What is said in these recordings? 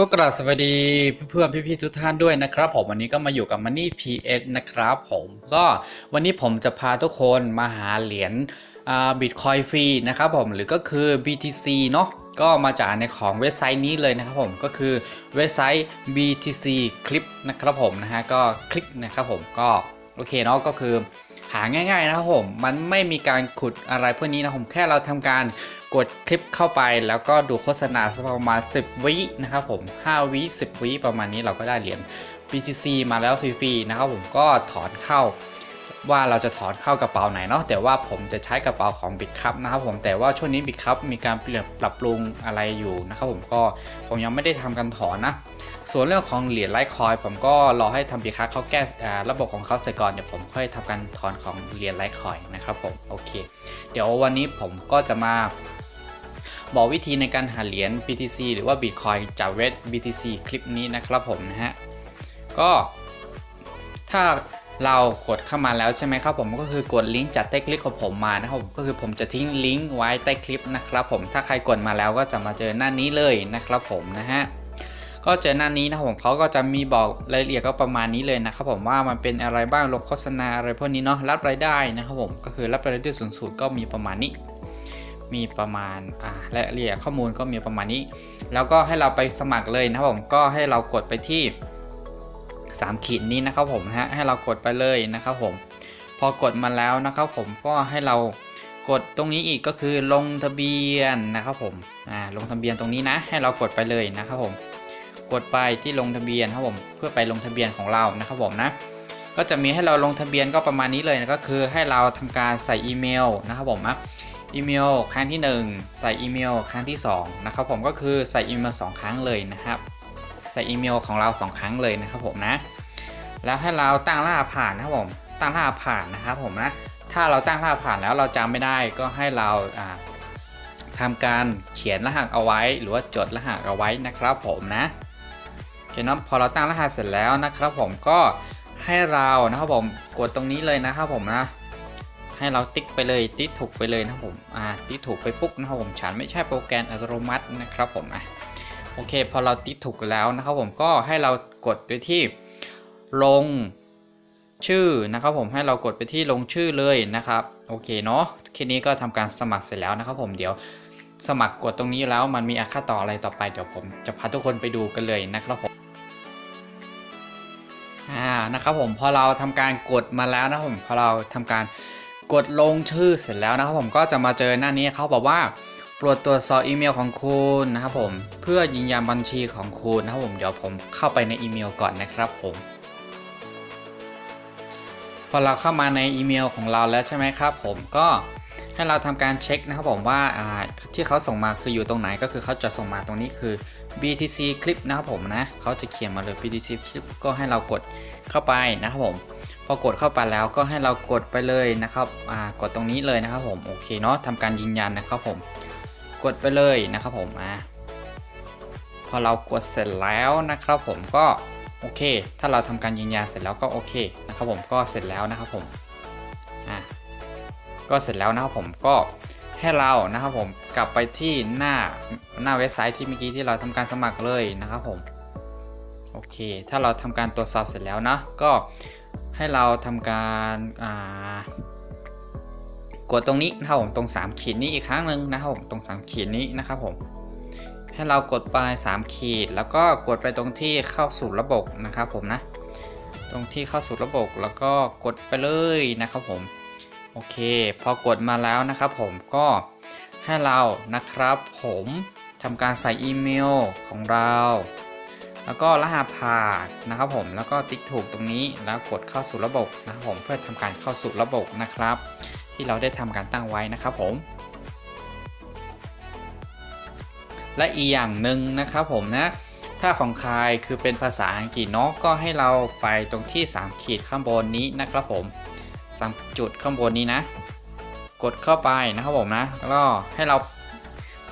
ก็กราบสวัสดีเพื่อนๆพี่ๆทุกท่านด้วยนะครับผมวันนี้ก็มาอยู่กับ Money PS นะครับผมก็วันนี้ผมจะพาทุกคนมาหาเหรียญบิตคอยฟรีนะครับผมหรือก็คือ BTC เนาะก็มาจากในของเว็บไซต์นี้เลยนะครับผมก็คือเว็บไซต์ BTC Clip นะครับผมนะฮะก็คลิกนะครับผมก็ โอเคเนาะก็คือหาง่ายๆนะครับผมมันไม่มีการขุดอะไรพวกนี้นะผมแค่เราทำการกดคลิปเข้าไป แล้วก็ดูโฆษณาสักประมาณ 10 วินะครับผม 5 วิ 10 วิประมาณนี้เราก็ได้เหรียญ BTC มาแล้วฟรีๆนะครับผมก็ถอนเข้า ว่าเราจะถอนเข้ากระเป๋าไหนเนาะแต่ว่าผมจะใช้กระเป๋าของ b i t คัพนะครับผมแต่ว่าช่วงนี้ b i t คัพมีการเปลี่ยนปรับปรุงอะไรอยู่นะครับผมก็ผมยังไม่ได้ทำการถอนนะ ส่วนเรื่องของเหรียญไลท์คอยผมก็รอให้ทำบีคัสเขาแก้ระบบของเขาเสร็จก่อนเดี๋ยวผมค่อยทำการถอนของเหรียญไลท์คอยนะครับผมโอเค เดี๋ยววันนี้ผมก็จะมาบอกวิธีในการหาเหรียญ BTC หรือว่า Bitcoin จากเว็บ BTC คลิปนี้นะครับผมนะฮะก็ถ้า เรากดเข้ามาแล้วใช่ไหมครับผมก็คือกดลิงก์จากใต้คลิปของผมมานะครับผมก็คือผมจะทิ้งลิงก์ไว้ใต้คลิปนะครับผมถ้าใครกดมาแล้วก็จะมาเจอหน้านี้เลยนะครับผมนะฮะก็เจอหน้านี้นะครับผมเขาก็จะมีบอกรายละเอียดก็ประมาณนี้เลยนะครับผมว่ามันเป็นอะไรบ้างลงโฆษณาอะไรพวกนี้เนาะรับรายได้นะครับผมก็คือรับรายได้สูงสุดก็มีประมาณนี้ มีประมาณอ่ารายละเอียดข้อมูลก็มีประมาณนี้ แล้วก็ให้เราไปสมัครเลยนะครับผมก็ให้เรากดไปที่ 3 ขีดนี้นะครับผมนะฮะให้เรากดไปเลยนะครับผม พอกดมาแล้วนะครับผมก็ให้เรากดตรงนี้อีกก็คือลงทะเบียนนะครับผมอ่าลงทะเบียนตรงนี้นะ ให้เรากดไปเลยนะครับผม กดไปที่ลงทะเบียนครับผมเพื่อไปลงทะเบียนของเรานะครับผมนะก็จะมีให้เราลงทะเบียนก็ประมาณนี้เลยนะก็คือให้เราทำการใส่อีเมลนะครับผมนะอีเมลครั้งที่ 1 ใส่อีเมลครั้งที่2นะครับผมก็คือใส่อีเมล2 ครั้งเลยนะครับ ใส่อีเมลของเรา 2 ครั้งเลยนะครับผมนะ แล้วให้เราตั้งรหัสผ่านนะครับผมตั้งรหัสผ่านนะครับผมนะถ้าเราตั้งรหัสผ่านแล้วเราจำไม่ได้ก็ให้เราทำการเขียนรหัสเอาไว้ หรือว่าจดรหัสเอาไว้นะครับผมนะโอเคเนาะพอเราตั้งรหัสเสร็จแล้วนะครับผมก็ให้เรานะครับผมกดตรงนี้เลยนะครับผมนะให้เราติ๊กไปเลยติ๊กถูกไปเลยนะครับผมอ่าติ๊กถูกไปปุ๊บนะครับผมฉันไม่ใช่โปรแกรมอัตโนมัตินะครับผมนะ โอเค พอเราติ๊กถูกแล้วนะครับผมก็ให้เรากดไปที่ลงชื่อนะครับผมให้เรากดไปที่ลงชื่อเลยนะครับ โอเคเนาะทีนี้ก็ทำการสมัครเสร็จแล้วนะครับผมเดี๋ยวสมัครกดตรงนี้แล้วมันมีอาค่าต่ออะไรต่อไปเดี๋ยวผมจะพาทุกคนไปดูกันเลยนะครับผมอ่านะครับผมพอเราทำการกดมาแล้วนะครับผมพอเราทำการกดลงชื่อเสร็จแล้วนะครับผมก็จะมาเจอหน้านี้เขาบอกว่า โปรดตรวจสอบอีเมลของคุณนะครับผม เพื่อยืนยันบัญชีของคุณนะครับผมเดี๋ยวผมเข้าไปในอีเมลก่อนนะครับผมพอเราเข้ามาในอีเมลของเราแล้วใช่ไหมครับ ผมก็ให้เราทำการเช็คนะครับผมว่าที่เขาส่งมาคืออยู่ตรงไหนก็คือเขาจะส่งมาตรงนี้คือ BTC คลิปนะครับผมนะเขาจะเขียนมาเลย BTC คลิปก็ให้เรากดเข้าไปนะครับผมพอกดเข้าไปแล้วก็ให้เรากดไปเลยนะครับกดตรงนี้เลยนะครับผมโอเคเนาะทำการยืนยันนะครับผม กดไปเลยนะครับผมอ่าพอเรากดเสร็จแล้วนะครับผมก็โอเค ถ้าเราทำการยืนยันเสร็จแล้วก็โอเคนะครับผมก็เสร็จแล้วนะครับผมอ่าก็เสร็จแล้วนะครับผมก็ให้เรานะครับผมกลับไปที่หน้าหน้าเว็บไซต์ที่เมื่อกี้ที่เราทำการสมัครเลยนะครับผมโอเค ถ้าเราทำการตรวจสอบเสร็จแล้วนะก็ให้เราทำการอ่า กดตรงนี้นะครับผมตรง 3 ขีดนี้อีกครั้งหนึ่งนะครับผมตรง 3 ขีดนี้นะครับผมให้เรากดไป 3 ขีด แล้วก็กดไปตรงที่เข้าสู่ระบบนะครับผมนะ ตรงที่เข้าสู่ระบบแล้วก็กดไปเลยนะครับผมโอเค พอกดมาแล้วนะครับผมก็ให้เรานะครับผมทำการใส่อีเมลของเรา แล้วก็รหัสผ่านนะครับผมแล้วก็ติ๊กถูกตรงนี้แล้วกดเข้าสู่ระบบนะครับผมเพื่อทำการเข้าสู่ระบบนะครับ ที่เราได้ทำการตั้งไว้นะครับผม และอีกอย่างหนึ่งนะครับผมนะถ้าของใครคือเป็นภาษาอังกฤษเนาะก็ให้เราไปตรงที่ 3 ขีดข้างบนนี้นะครับผม 3 จุดข้างบนนี้นะ กดเข้าไปนะครับผมนะแล้วก็ให้เรา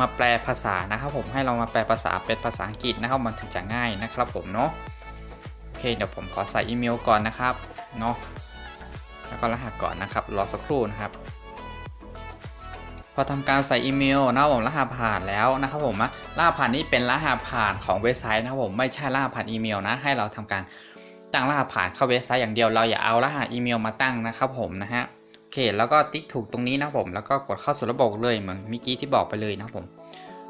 มาแปลภาษานะครับผมให้เรามาแปลภาษาเป็นภาษาอังกฤษนะครับมันถึงจะง่ายนะครับผมเนาะโอเคเดี๋ยวผมขอใส่อีเมลก่อนนะครับเนาะ แล้วก็รหัสก่อนนะครับรอสักครู่นะครับพอทำการใส่อีเมลนะครับผมรหัสผ่านแล้วนะครับผมรหัสผ่านนี้เป็นรหัสผ่านของเว็บไซต์นะครับผมไม่ใช่รหัสผ่านอีเมลนะให้เราทำการตั้งรหัสผ่านเข้าเว็บไซต์อย่างเดียวเราอย่าเอารหัสอีเมลมาตั้งนะครับผมนะฮะโอเค แล้วก็ติ๊กถูกตรงนี้นะครับผมแล้วก็กดเข้าสู่ระบบเลยเหมือนเมื่อกี้ที่บอกไปเลยนะครับผม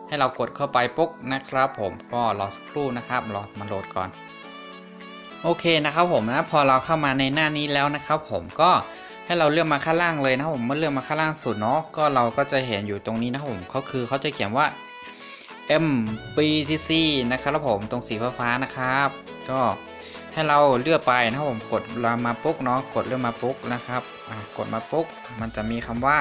ให้เรากดเข้าไปปุ๊บนะครับ ผมก็รอสักครู่นะครับรอมันโหลดก่อน โอเคนะครับผมนะพอเราเข้ามาในหน้านี้แล้วนะครับผมก็ให้เราเลือกมาข้างล่างเลยนะครับผมเมื่อเลือกมาข้างล่างสุดเนาะก็เราก็จะเห็นอยู่ตรงนี้นะครับผมเขาคือเขาจะเขียนว่า MBTC นะครับผมตรงสีฟ้าๆนะครับ ก็ให้เราเลือกไปนะครับผมกดเรามาปุ๊บเนาะกดเลือกมาปุ๊บนะครับกดมาปุ๊บมันจะมีคำว่า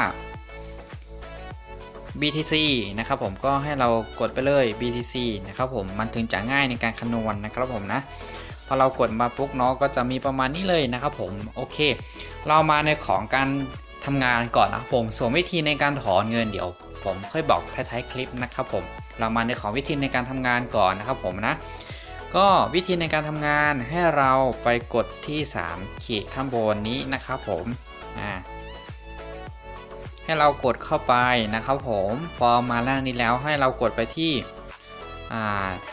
BTC นะครับผมก็ให้เรากดไปเลย BTC นะครับผมมันถึงจะง่ายในการคำนวณนะครับผมนะ อเรากดมาปุ๊บเนาะก็จะมีประมาณนี้เลยนะครับผมโอเค เรามาในของการทำงานก่อนนะผมส่วนวิธีในการถอนเงินเดี๋ยว ผมค่อยบอกท้ายๆคลิปนะครับผมเรามาในของวิธีในการทำงานก่อนนะครับผมนะก็วิธีในการทำงานให้เราไปกดที่ 3 ขีดข้างบนนี้นะครับผมอ่าให้เรากดเข้าไปนะครับผมพอมาล่างนี้แล้วให้เรากดไปที่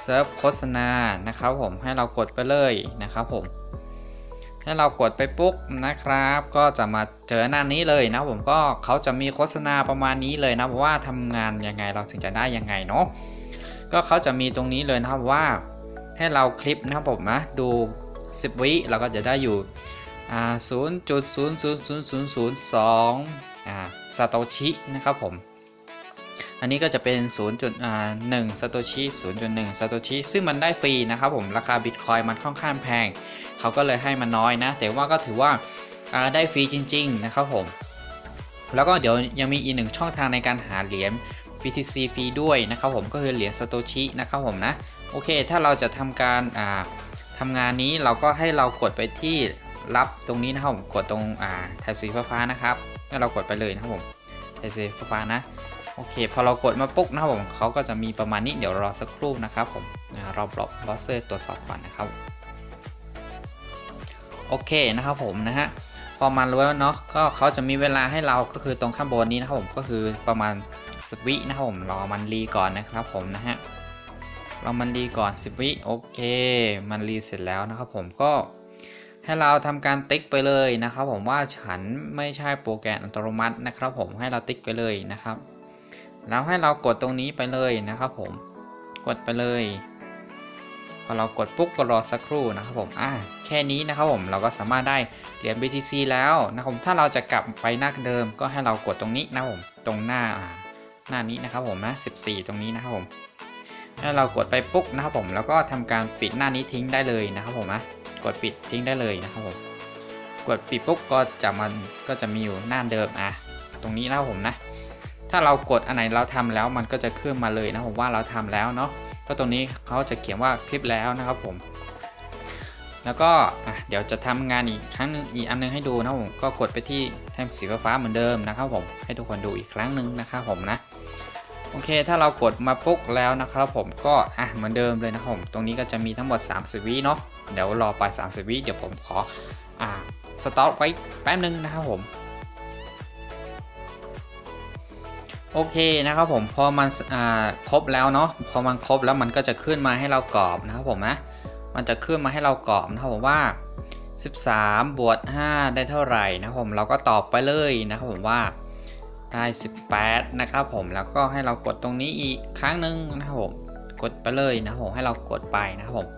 เซิร์ฟโฆษณานะครับผมให้เรากดไปเลยนะครับผมให้เรากดไปปุ๊บนะครับ ก็จะมาเจอหน้านี้เลยนะผมก็เขาจะมีโฆษณาประมาณนี้เลยนะว่าทำงานยังไงเราถึงจะได้ยังไงเนาะก็เขาจะมีตรงนี้เลยนะครับว่าให้เราคลิปนะครับผมนะดู 10 วิเราก็จะได้อยู่อ่า0.000002อ่าซาโตชินะครับผม อันนี้ก็จะเป็น 0.1ซาโตชิ0.1ซาโตชิซึ่งมันได้ฟรีนะครับผมราคาบิตคอยมันค่อนข้างแพง เขาก็เลยให้มันน้อยนะ แต่ว่าก็ถือว่าได้ฟรีจริง ๆ นะครับผม แล้วก็เดี๋ยวยังมีอีกหนึ่งช่องทางในการหาเหรียญ BTC ฟรีด้วยนะครับผมก็คือเหรียญซาโตชินะครับผมนะ โอเค ถ้าเราจะทำการอ่าทำงานนี้เราก็ให้เรากดไปที่รับตรงนี้นะครับผมกดตรงอ่าแถบสีฟ้าๆนะครับให้เรากดไปเลยนะครับผมแถบสีฟ้าๆนะ โอเค พอเรากดมาปุ๊บนะครับผมเขาก็จะมีประมาณนี้เดี๋ยวรอสักครู่นะครับผมนะราบล็อกบอสเซอร์ตรวจสอบก่อนนะครับ โอเคนะครับผมนะฮะพอมาแล้วเนาะก็เขาจะมีเวลาให้เราก็คือตรงข้างบนนี้นะครับผมก็คือประมาณ10วินะครับผมรอมันรีก่อนนะครับผมนะฮะเรามันรีก่อน10วิโอเค มันรีเสร็จแล้วนะครับผมก็ให้เราทำการติ๊กไปเลยนะครับผมว่าฉันไม่ใช่โปรแกรมอัตโนมัตินะครับผมให้เราติ๊กไปเลยนะครับ แล้วให้เรากดตรงนี้ไปเลยนะครับผม กดไปเลย พอเรากดปุ๊บก็รอสักครู่นะครับผม อ่าแค่นี้นะครับผมเราก็สามารถได้เหรียญ BTC แล้วนะครับผมถ้าเราจะกลับไปหน้าเดิมก็ให้เรากดตรงนี้นะครับผมตรงหน้าหน้านี้นะครับผมนะ14 ตรงนี้นะครับผมให้เรากดไปปุ๊บนะครับผมแล้วก็ทำการปิดหน้านี้ทิ้งได้เลยนะครับผมนะกดปิดทิ้งได้เลยนะครับผมกดปิดปุ๊บก็จะมันก็จะมีอยู่หน้าเดิมอะตรงนี้นะครับผมนะ ถ้าเรากดอันไหนเราทำแล้วมันก็จะขึ้นมาเลยนะผมว่าเราทำแล้วเนาะก็ตรงนี้เขาจะเขียนว่าคลิปแล้วนะครับผม แล้วก็เดี๋ยวจะทำงานอีกครั้งหนึงอีกอันนึงให้ดูนะผมก็กดไปที่แท่งสีฟ้าเหมือนเดิมนะครับผมให้ทุกคนดูอีกครั้งหนึ่งนะครับผมนะโอเค ถ้าเรากดมาปุ๊บแล้วนะครับผมก็อะเหมือนเดิมเลยนะครับผม ตรงนี้ก็จะมีทั้งหมด 30 วิเนาะ เดี๋ยวรอไป 30 วิเดี๋ยวผมขออ่าสต็อปไว้แป๊บนึงนะครับผม โอเคนะครับผมพอมันอ่าครบแล้วเนาะพอมันครบแล้วมันก็จะขึ้นมาให้เรากรอบนะครับผมนะมันจะขึ้นมาให้เรากรอบนะครับผมว่า 13 บวก5ได้เท่าไหร่นะครับผมเราก็ตอบไปเลยนะครับผมว่าได้ 18 นะครับผมแล้วก็ให้เรากดตรงนี้อีกครั้งหนึ่งนะครับผมกดไปเลยนะครับผมให้เรากดไปนะครับผม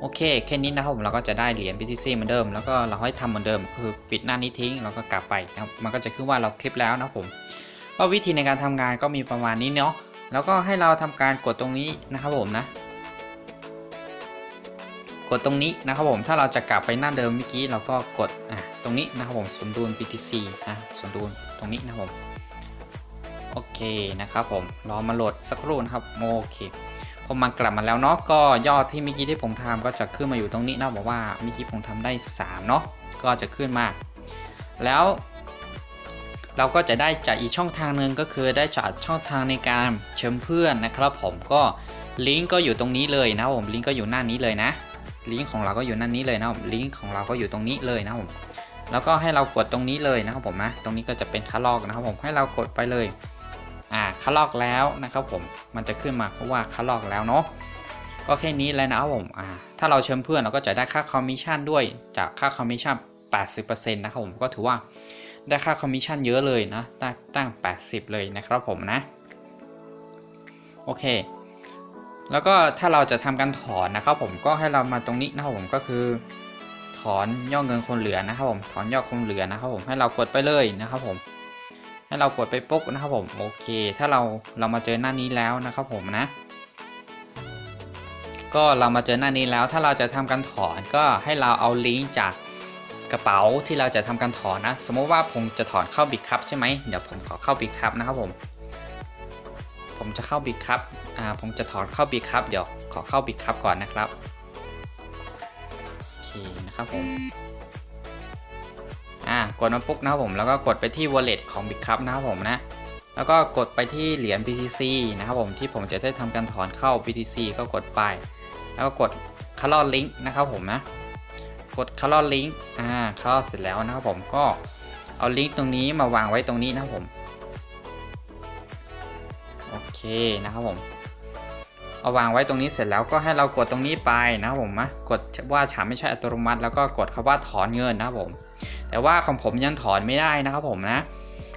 โอเคแค่นี้นะครับผมเราก็จะได้เหรียญ BTC เหมือนเดิม แล้วก็เราให้ทำเหมือนเดิม คือปิดหน้านี้ทิ้งแล้วก็กลับไปนะครับมันก็จะขึ้นว่าเราคลิปแล้วนะครับผม ก็วิธีในการทำงานก็มีประมาณนี้เนาะแล้วก็ให้เราทำการกดตรงนี้นะครับผมนะ กดตรงนี้นะครับผมถ้าเราจะกลับไปหน้าเดิมเมื่อกี้เราก็กดอะตรงนี้นะครับผมสมดุล BTC นะสมดุลตรงนี้นะครับผมโอเคนะครับผมรอมาโหลดสักครู่นะครับโอเคพอมากลับมาแล้วเนาะก็ยอดที่เมื่อกี้ที่ผมทำก็จะขึ้นมาอยู่ตรงนี้นะบอกว่าเมื่อกี้ผมทำได้3เนาะก็จะขึ้นมา แล้ว เราก็จะได้จากอีกช่องทางหนึ่งก็คือได้จากช่องทางในการเชิญเพื่อนนะครับผมก็ลิงก์ก็อยู่ตรงนี้เลยนะครับผมลิงก์ก็อยู่หน้านี้เลยนะลิงก์ของเราก็อยู่หน้านี้เลยนะครับลิงก์ของเราก็อยู่ตรงนี้เลยนะครับผมแล้วก็ให้เรากดตรงนี้เลยนะครับผมนะตรงนี้ก็จะเป็นคาลอกนะครับผมให้เรากดไปเลยอ่าคัดลอกแล้วนะครับผมมันจะขึ้นมาเพราะว่าคัดลอกแล้วเนาะก็แค่นี้เลยนะครับผมอ่าถ้าเราเชิญเพื่อนเราก็จะได้ค่าคอมมิชชั่นด้วยจากค่าคอมมิชชั่น 80%นะครับผมก็ถือว่า ได้ค่าคอมมิชชั่นเยอะเลยนะได้งตั้ง 80 เลยนะครับผมนะ โอเค แล้วก็ถ้าเราจะทำการถอนนะครับผมก็ให้เรามาตรงนี้นะครับผมก็คือ ถอนยอดเงินคนเหลือนะครับผมถอนยอดคนเหลือนะครับผมให้เรากดไปเลยนะครับผม ให้เรากดไปปุ๊บนะครับผมโอเค ถ้าเราเรามาเจอหน้านี้แล้วนะครับผมนะก็เรามาเจอหน้านี้แล้วถ้าเราจะทำการถอนก็ให้เราเอาลิงก์จาก กระเป๋าที่เราจะทำการถอนนะ สมมติว่าผมจะถอนเข้าบิ๊กคัพใช่ไหมเดี๋ยวผมขอเข้าบิ๊กคัพนะครับผม ผมจะเข้าบิ๊กคัพอ่าผมจะถอนเข้าบิ๊กคัพเดี๋ยวขอเข้าบิ๊กคัพก่อนนะครับโอเคนะครับผมอ่ากดมาปุ๊บนะครับผมแล้วก็กดไปที่ wallet ของ Big Cup นะครับผมนะแล้วก็กดไปที่เหรียญ BTC นะครับผมที่ผมจะได้ทำการถอนเข้า BTC ก็กดไป แล้วก็กด Color Link นะครับผมนะ กด Color Link อ่า Color เสร็จแล้วนะครับผมก็เอาลิงก์ตรงนี้มาวางไว้ตรงนี้นะครับผมโอเคนะครับผมเอาวางไว้ตรงนี้เสร็จแล้วก็ให้เรากดตรงนี้ไปนะครับผมนะกดว่าฉาไม่ใช่อัตโนมัติ แล้วก็กดคำว่าถอนเงินนะครับผม แต่ว่าของผมยังถอนไม่ได้นะครับผมนะ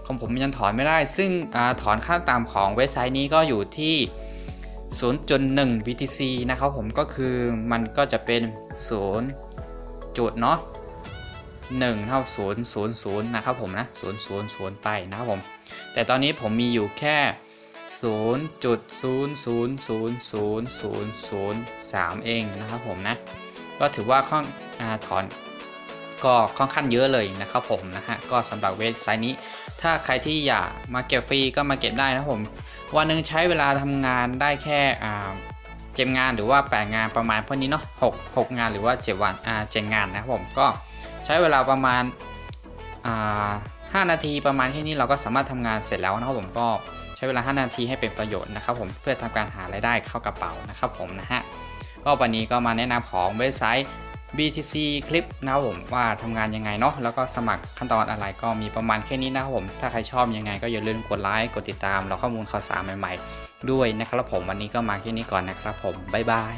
ของผมยังถอนไม่ได้ ซึ่งอถอนขั้นต่ำของเว็บไซต์นี้ก็อยู่ที่ 0.1 BTC นะครับผมก็คือมันก็จะเป็น 0 จุดเนาะ1เท่า0 0 0นะครับผมนะ0 0 0 ไปนะครับผม แต่ตอนนี้ผมมีอยู่แค่ 0.0000003 เองนะครับผมนะ ก็ถือว่าค่อนอถอนก็ค่อนข้างเยอะเลยนะครับผมนะฮะ ก็สำหรับเว็บไซต์นี้ ถ้าใครที่อยากมาเก็บฟรีก็มาเก็บได้นะผม วันหนึ่งใช้เวลาทำงานได้แค่ เจ็ดงานหรือว่า 8 งานประมาณพวกนี้เนาะ6 6 งานหรือว่า 7 วันอ่าเจ็ดงานนะครับผมก็ใช้เวลาประมาณอ่า5นาทีประมาณแค่นี้เราก็สามารถทำงานเสร็จแล้วนะครับผมก็ใช้เวลา 5 นาทีให้เป็นประโยชน์นะครับผมเพื่อทำการหารายได้เข้ากระเป๋านะครับผมนะฮะก็วันนี้ก็มาแนะนำของเว็บไซต์ BTC คลิปนะครับผมว่าทำงานยังไงเนาะแล้วก็สมัครขั้นตอนอะไรก็มีประมาณแค่นี้นะครับผมถ้าใครชอบยังไงก็อย่าลืมกดไลค์กดติดตามเราข้อมูลข่าวสารใหม่ๆ ด้วยนะครับผมวันนี้ก็มาแค่นี้ก่อนนะครับผมบ๊ายบาย